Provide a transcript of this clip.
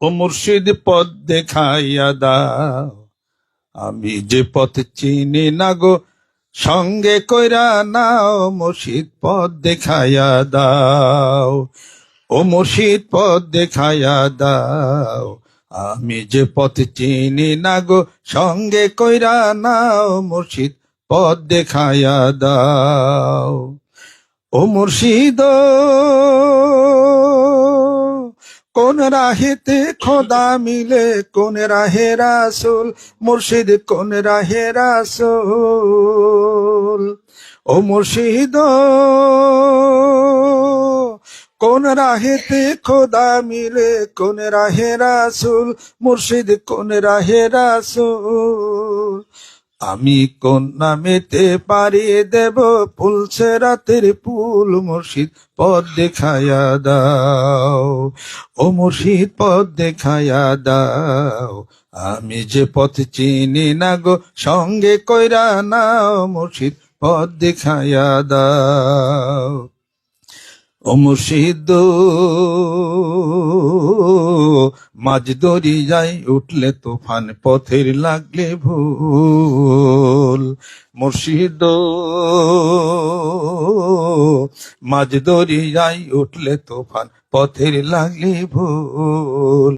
ও মুর্শিদ পথ দেখাইয়া দাও। আমি যে পথ চিনি না গো, সঙ্গে কইরা নাও, মুর্শিদ পথ দেখাইয়া দাও। ও মুর্শিদ পথ দেখাইয়া দাও। আমি যে পথ চিনি না গো, সঙ্গে কইরা নাও, মুর্শিদ পথ দেখাইয়া দাও। ও মুর্শিদ কোন রাহেতে খোদা মিলে, কোন রাহে রাসুল, মুর্শিদ কোন রাহে রাসুল? ও মুর্শিদ, কোন রাহেতে খোদা মিলে, কোন রাহে রাসুল, মুর্শিদ কোন রাহে রাসুল? আমি কোন নামেতে পারিয়ে দেব? ফুলছে রাতের ফুল, মুর্শিদ পদ দেখায়া দাও। ও মুর্শিদ পথ দেখায়া দাও। আমি যে পথ চিনি না গো, সঙ্গে কইরা নাও, মুর্শিদ পথ দেখায়া দাও। ও মুর্শিদ মাঝ দরিয়ায় উঠলে তুফান, পথের লাগলে ভুল। মুর্শিদ মাঝ দরিয়ায় উঠলে তুফান, পথের লাগলে ভুল।